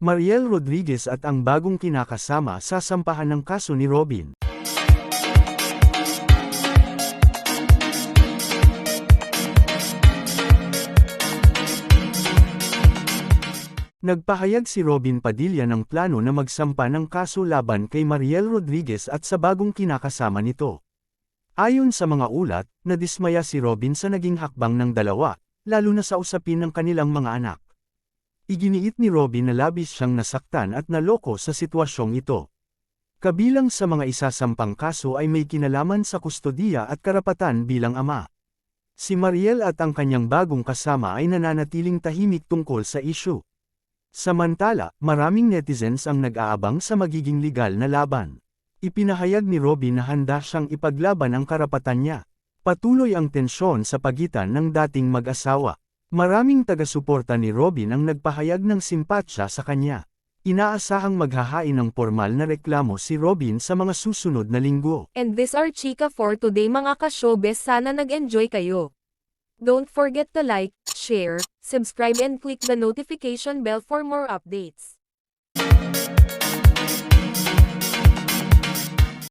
Mariel Rodriguez at ang bagong kinakasama sa sampahan ng kaso ni Robin. Nagpahayag si Robin Padilla ng plano na magsampa ng kaso laban kay Mariel Rodriguez at sa bagong kinakasama nito. Ayon sa mga ulat, nadismaya si Robin sa naging hakbang ng dalawa, lalo na sa usapin ng kanilang mga anak. Iginiit ni Robin na labis siyang nasaktan at naloko sa sitwasyong ito. Kabilang sa mga isasampang kaso ay may kinalaman sa kustodiya at karapatan bilang ama. Si Mariel at ang kanyang bagong kasama ay nananatiling tahimik tungkol sa issue. Samantala, maraming netizens ang nag-aabang sa magiging legal na laban. Ipinahayag ni Robin na handa siyang ipaglaban ang karapatan niya. Patuloy ang tensyon sa pagitan ng dating mag-asawa. Maraming taga-suporta ni Robin ang nagpahayag ng simpatsya sa kanya. Inaasahang maghahain ng formal na reklamo si Robin sa mga susunod na linggo. And this our chika for today mga ka-showbiz sana nag-enjoy kayo. Don't forget to like, share, subscribe and click the notification bell for more updates.